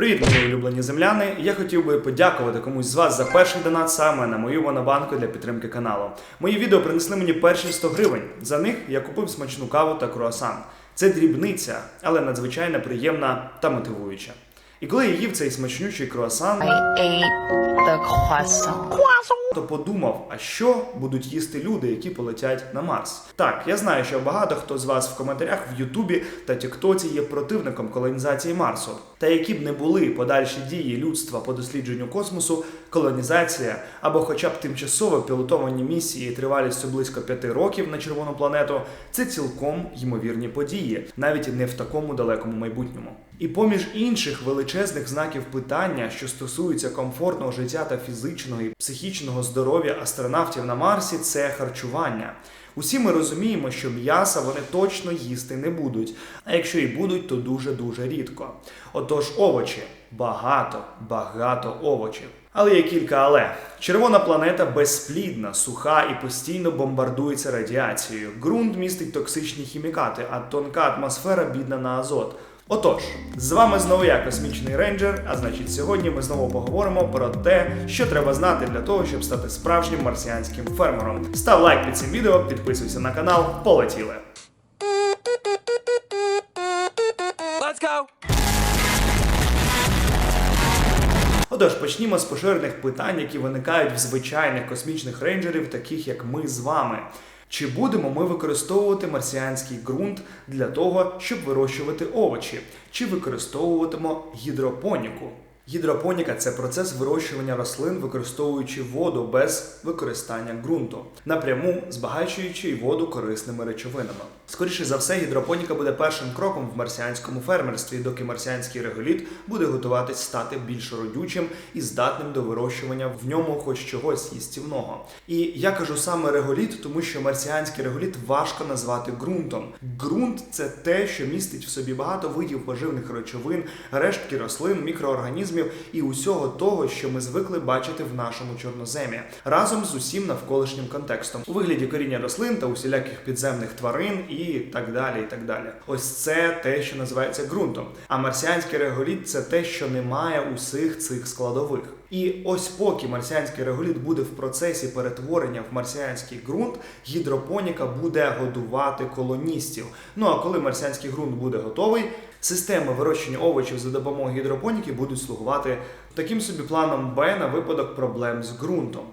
Привіт, мої улюблені земляни! Я хотів би подякувати комусь з вас за перший донат саме на мою монобанку для підтримки каналу. Мої відео принесли мені перші 100 гривень. За них я купив смачну каву та круасан. Це дрібниця, але надзвичайно приємна та мотивуюча. І коли я їв цей смачнючий круасан, I ate the croissant. то подумав, а що будуть їсти люди, які полетять на Марс? Так, я знаю, що багато хто з вас в коментарях в Ютубі та Тіктоці є противником колонізації Марсу. Та які б не були подальші дії людства по дослідженню космосу, колонізація або хоча б тимчасове пілотовані місії тривалістю близько п'яти років на червону планету, це цілком ймовірні події, навіть не в такому далекому майбутньому. І поміж інших величезних знаків питання, що стосуються комфортного життя та фізичного і психічного здоров'я астронавтів на Марсі, це харчування. Усі ми розуміємо, що м'яса вони точно їсти не будуть, а якщо і будуть, то дуже-дуже рідко. Отож, овочі багато, багато овочів. Але є кілька але. Червона планета безплідна, суха і постійно бомбардується радіацією. Ґрунт містить токсичні хімікати, а тонка атмосфера бідна на азот. Отож, з вами знову я, космічний рейнджер. А значить, сьогодні ми знову поговоримо про те, що треба знати для того, щоб стати справжнім марсіанським фермером. Став лайк під цим відео, підписуйся на канал, полетіли. Let's go! Отож, почнімо з поширених питань, які виникають в звичайних космічних рейнджерів, таких як ми з вами. Чи будемо ми використовувати марсіанський ґрунт для того, щоб вирощувати овочі? Чи використовуватимо гідропоніку? Гідропоніка це процес вирощування рослин, використовуючи воду без використання ґрунту, напряму збагачуючи воду корисними речовинами. Скоріше за все, гідропоніка буде першим кроком в марсіанському фермерстві, доки марсіанський реголіт буде готуватись стати більш родючим і здатним до вирощування в ньому хоч чогось їстівного. І я кажу саме реголіт, тому що марсіанський реголіт важко назвати ґрунтом. Ґрунт це те, що містить в собі багато видів поживних речовин, рештки рослин, мікроорганізмів і усього того, що ми звикли бачити в нашому чорноземі, разом з усім навколишнім контекстом у вигляді коріння рослин та усіляких підземних тварин і так далі. І так далі. Ось це те, що називається ґрунтом. А марсіанський реголіт це те, що не має усіх цих складових. І ось поки марсіанський реголіт буде в процесі перетворення в марсіанський ґрунт, гідропоніка буде годувати колоністів. Ну а коли марсіанський ґрунт буде готовий, системи вирощення овочів за допомогою гідропоніки будуть слугувати таким собі планом Б на випадок проблем з ґрунтом.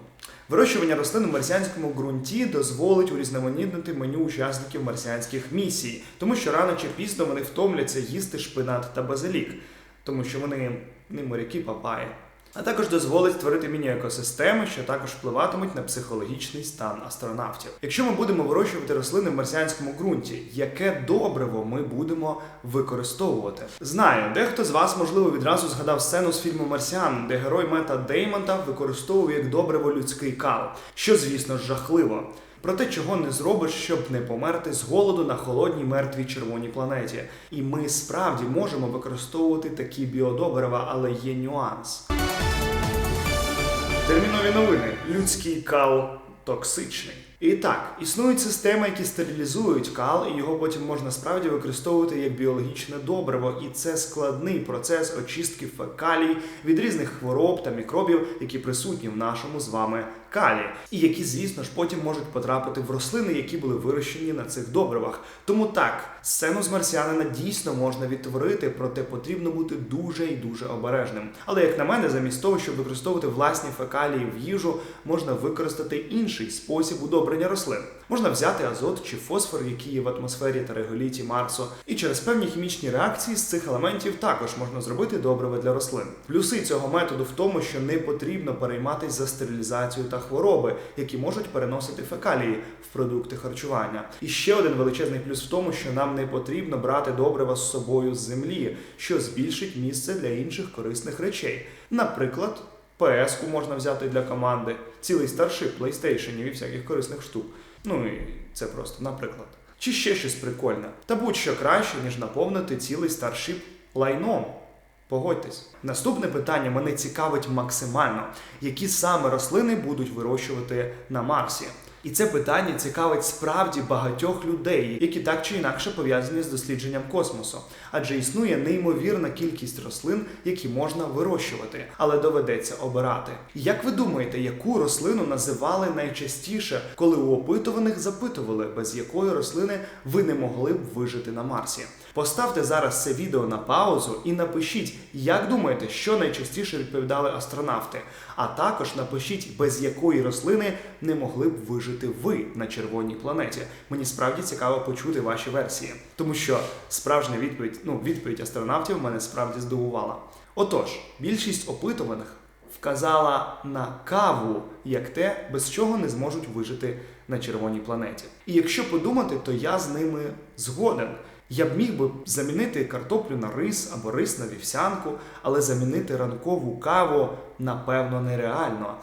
Вирощування рослин у марсіанському ґрунті дозволить урізноманітнити меню учасників марсіанських місій, тому що рано чи пізно вони втомляться їсти шпинат та базилік, тому що вони не моряки папаї. А також дозволить створити міні-екосистеми, що також впливатимуть на психологічний стан астронавтів. Якщо ми будемо вирощувати рослини в марсіанському ґрунті, яке добриво ми будемо використовувати? Знаю, дехто з вас, можливо, відразу згадав сцену з фільму Марсіан, де герой Мета Деймонта використовував як добриво людський кал, що, звісно жахливо. Проте, чого не зробиш, щоб не померти з голоду на холодній мертвій червоній планеті. І ми справді можемо використовувати такі біодобрива, але є нюанс. Термінові новини. Людський кал токсичний. І так, існують системи, які стерилізують кал, і його потім можна справді використовувати як біологічне добриво. І це складний процес очистки фекалій від різних хвороб та мікробів, які присутні в нашому з вами калі, і які, звісно ж, потім можуть потрапити в рослини, які були вирощені на цих добривах. Тому так, сцену з марсіанина дійсно можна відтворити, проте потрібно бути дуже і дуже обережним. Але як на мене, замість того, щоб використовувати власні фекалії в їжу, можна використати інший спосіб удобрення рослин. Можна взяти азот чи фосфор, які є в атмосфері та реголіті Марсу, і через певні хімічні реакції з цих елементів також можна зробити добриво для рослин. Плюси цього методу в тому, що не потрібно перейматись за стерилізацію та хвороби, які можуть переносити фекалії в продукти харчування. І ще один величезний плюс в тому, що нам не потрібно брати добрива з собою з землі, що збільшить місце для інших корисних речей. Наприклад. ПС-ку можна взяти для команди, цілий старшип PlayStation і всяких корисних штук. Ну і це просто наприклад. Чи ще щось прикольне. Та будь-що краще, ніж наповнити цілий старшип лайном. Погодьтесь. Наступне питання мене цікавить максимально, які саме рослини будуть вирощувати на Марсі. І це питання цікавить справді багатьох людей, які так чи інакше пов'язані з дослідженням космосу, адже існує неймовірна кількість рослин, які можна вирощувати, але доведеться обирати. Як ви думаєте, яку рослину називали найчастіше, коли у опитуваних запитували, без якої рослини ви не могли б вижити на Марсі? Поставте зараз це відео на паузу і напишіть, як думаєте, що найчастіше відповідали астронавти. А також напишіть, без якої рослини не могли б вижити ви на червоній планеті. Мені справді цікаво почути ваші версії, тому що справжня відповідь, ну відповідь астронавтів мене справді здивувала. Отож, більшість опитуваних вказала на каву як те, без чого не зможуть вижити на червоній планеті. І якщо подумати, то я з ними згоден. Я б міг би замінити картоплю на рис або рис на вівсянку, але замінити ранкову каву напевно нереально.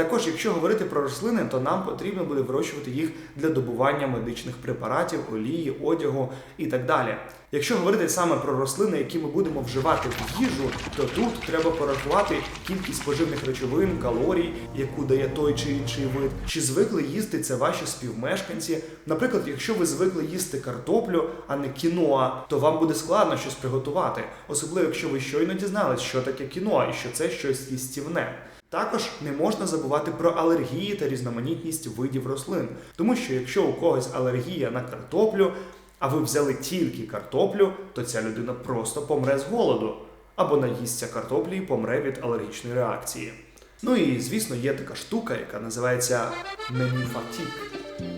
Також, якщо говорити про рослини, то нам потрібно буде вирощувати їх для добування медичних препаратів, олії, одягу і так далі. Якщо говорити саме про рослини, які ми будемо вживати в їжу, то тут треба порахувати кількість поживних речовин, калорій, яку дає той чи інший вид. Чи звикли їсти це ваші співмешканці? Наприклад, якщо ви звикли їсти картоплю, а не кіноа, то вам буде складно щось приготувати, особливо якщо ви щойно дізнались, що таке кіноа і що це щось їстівне. Також не можна забувати про алергії та різноманітність видів рослин, тому що якщо у когось алергія на картоплю, а ви взяли тільки картоплю, то ця людина просто помре з голоду або наїсться картоплі і помре від алергічної реакції. Ну і звісно, є така штука, яка називається менюфатік,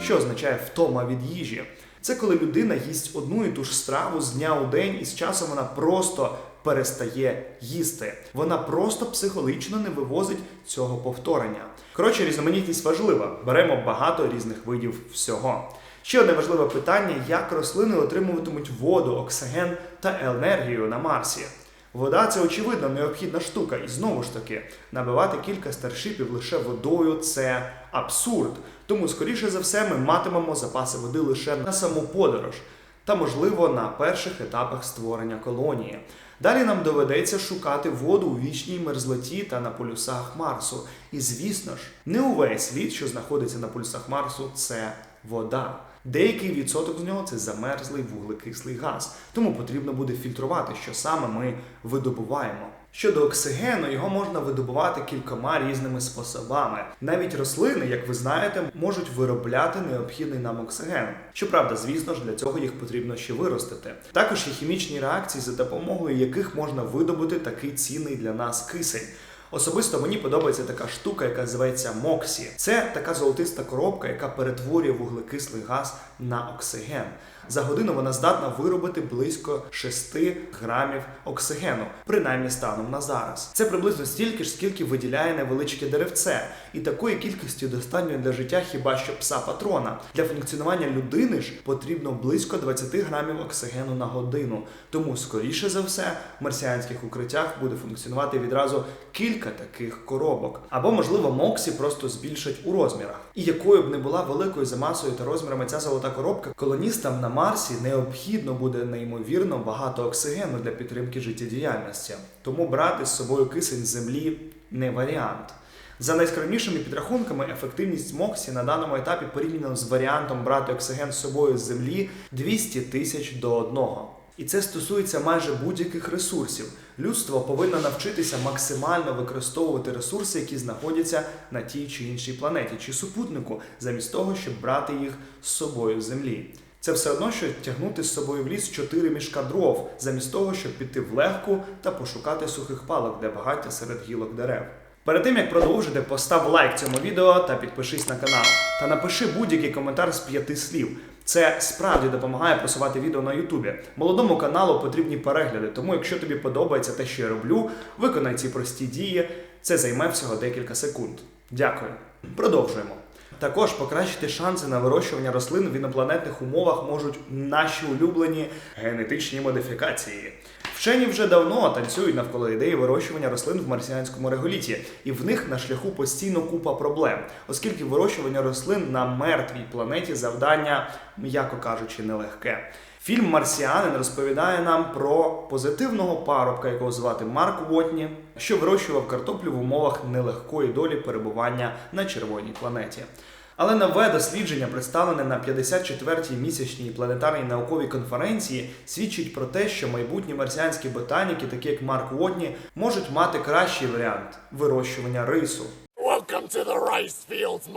що означає втома від їжі. Це коли людина їсть одну і ту ж страву з дня у день, і з часом вона просто перестає їсти. Вона просто психологічно не вивозить цього повторення. Коротше, різноманітність важлива. Беремо багато різних видів всього. Ще одне важливе питання: як рослини отримуватимуть воду, оксиген та енергію на Марсі. Вода це очевидно необхідна штука, і знову ж таки, набивати кілька старшипів лише водою це абсурд. Тому, скоріше за все, ми матимемо запаси води лише на саму подорож та, можливо, на перших етапах створення колонії. Далі нам доведеться шукати воду у вічній мерзлоті та на полюсах Марсу. І звісно ж, не увесь світ, що знаходиться на полюсах Марсу, це вода. Деякий відсоток з нього це замерзлий вуглекислий газ, тому потрібно буде фільтрувати, що саме ми видобуваємо. Щодо оксигену, його можна видобувати кількома різними способами. Навіть рослини, як ви знаєте, можуть виробляти необхідний нам оксиген. Щоправда, звісно ж, для цього їх потрібно ще виростити. Також є хімічні реакції, за допомогою яких можна видобути такий цінний для нас кисень. Особисто мені подобається така штука, яка називається Моксі. Це така золотиста коробка, яка перетворює вуглекислий газ на оксиген. За годину вона здатна виробити близько 6 грамів оксигену, принаймні станом на зараз. Це приблизно стільки ж, скільки виділяє невеличке деревце, і такої кількості достатньо для життя хіба що пса патрона. Для функціонування людини ж потрібно близько 20 грамів оксигену на годину. Тому, скоріше за все, в марсіанських укриттях буде функціонувати відразу кілька таких коробок. Або, можливо, Моксі просто збільшать у розмірах. І якою б не була великою за масою та розмірами ця золота коробка, колоністам на Марсі необхідно буде неймовірно багато оксигену для підтримки життєдіяльності. Тому брати з собою кисень землі не варіант. За найскромнішими підрахунками, ефективність Моксі на даному етапі порівняно з варіантом брати оксиген з собою з землі 200 тисяч до одного. І це стосується майже будь-яких ресурсів. Людство повинно навчитися максимально використовувати ресурси, які знаходяться на тій чи іншій планеті чи супутнику, замість того, щоб брати їх з собою з землі. Це все одно, що тягнути з собою в ліс чотири мішка дров, замість того, щоб піти в легку та пошукати сухих палок, де багаття серед гілок дерев. Перед тим як продовжити, постав лайк цьому відео та підпишись на канал. Та напиши будь-який коментар з п'яти слів. Це справді допомагає просувати відео на Ютубі. Молодому каналу потрібні перегляди, тому якщо тобі подобається те, що я роблю, виконай ці прості дії. Це займе всього декілька секунд. Дякую. Продовжуємо. Також покращити шанси на вирощування рослин в інопланетних умовах можуть наші улюблені генетичні модифікації. Вчені вже давно танцюють навколо ідеї вирощування рослин в марсіанському реголіті, і в них на шляху постійно купа проблем, оскільки вирощування рослин на мертвій планеті завдання, м'яко кажучи, нелегке. Фільм Марсіанин розповідає нам про позитивного парубка, якого звати Марк Вотні, що вирощував картоплю в умовах нелегкої долі перебування на червоній планеті. Але нове дослідження, представлене на 54-й місячній планетарній науковій конференції, свідчить про те, що майбутні марсіанські ботаніки, такі як Марк Вотні, можуть мати кращий варіант вирощування рису. To the rice fields!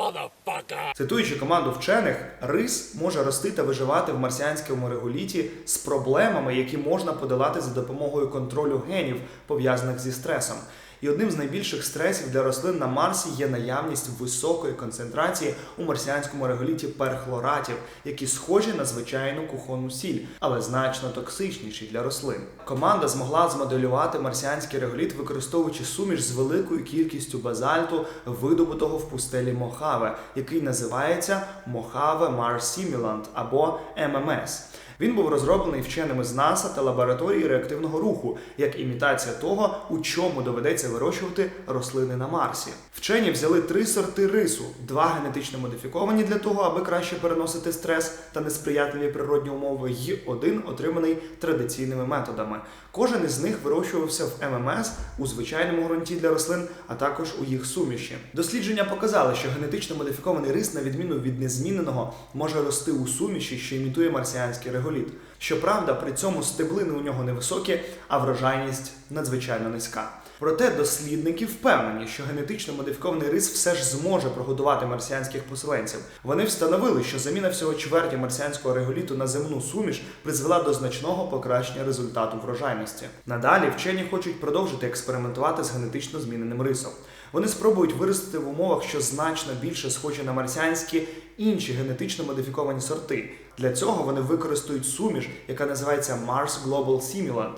Цитуючи команду вчених, рис може рости та виживати в марсіанському реголіті з проблемами, які можна подолати за допомогою контролю генів, пов'язаних зі стресом. І одним з найбільших стресів для рослин на Марсі є наявність високої концентрації у марсіанському реголіті перхлоратів, які схожі на звичайну кухонну сіль, але значно токсичніші для рослин. Команда змогла змоделювати марсіанський реголіт, використовуючи суміш з великою кількістю базальту, видобутого в пустелі Мохаве, який називається Мохаве Simulant або ММС. Він був розроблений вченими з НАСА та лабораторії реактивного руху як імітація того, у чому доведеться вирощувати рослини на Марсі. Вчені взяли три сорти рису: два генетично модифіковані для того, аби краще переносити стрес та несприятливі природні умови, й один отриманий традиційними методами. Кожен із них вирощувався в ММС у звичайному ґрунті для рослин, а також у їх суміші. Дослідження показали, що генетично модифікований рис, на відміну від незміненого, може рости у суміші, що імітує марсіанський реголіт. Щоправда, при цьому стеблини у нього невисокі, а врожайність надзвичайно низька. Проте дослідники впевнені, що генетично модифікований рис все ж зможе прогодувати марсіанських поселенців. Вони встановили, що заміна всього чверті марсіанського реголіту на земну суміш призвела до значного покращення результату врожайності. Надалі вчені хочуть продовжити експериментувати з генетично зміненим рисом. Вони спробують виростити в умовах, що значно більше схожі на марсіанські інші генетично модифіковані сорти. Для цього вони використають суміш, яка називається Mars Global Simulant.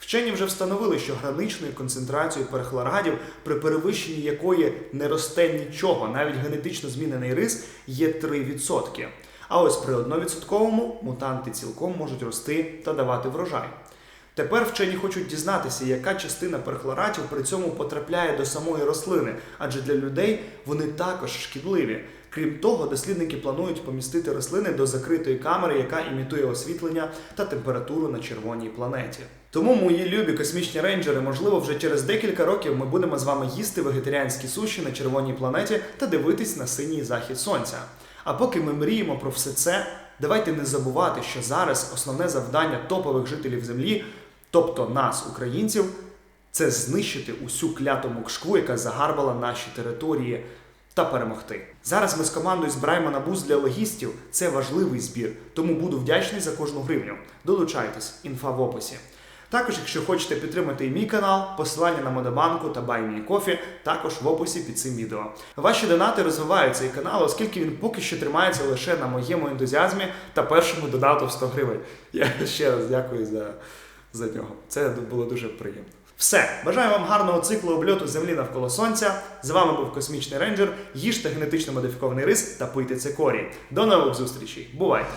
Вчені вже встановили, що граничною концентрацією перхлорадів, при перевищенні якої не росте нічого, навіть генетично змінений рис, є 3%. А ось при 1% мутанти цілком можуть рости та давати врожай. Тепер вчені хочуть дізнатися, яка частина перхлоратів при цьому потрапляє до самої рослини, адже для людей вони також шкідливі. Крім того, дослідники планують помістити рослини до закритої камери, яка імітує освітлення та температуру на червоній планеті. Тому, мої любі космічні рейнджери, можливо, вже через декілька років ми будемо з вами їсти вегетаріанські суші на червоній планеті та дивитись на синій захід сонця. А поки ми мріємо про все це, давайте не забувати, що зараз основне завдання топових жителів Землі, тобто нас, українців, це знищити усю кляту мукшку, яка загарбала наші території, та перемогти. Зараз ми з командою збираємо на буз для логістів. Це важливий збір, тому буду вдячний за кожну гривню. Долучайтесь, інфа в описі. Також, якщо хочете підтримати і мій канал, посилання на Модобанку та BuyMeCoffee також в описі під цим відео. Ваші донати розвивають цей канал, оскільки він поки що тримається лише на моєму ентузіазмі та першому донату в 100 гривень. Я ще раз дякую за, за нього. Це було дуже приємно. Все, бажаю вам гарного циклу обльоту землі навколо сонця. З вами був космічний рейнджер. Їжте генетично модифікований рис та пийте цикорій. До нових зустрічей. Бувайте!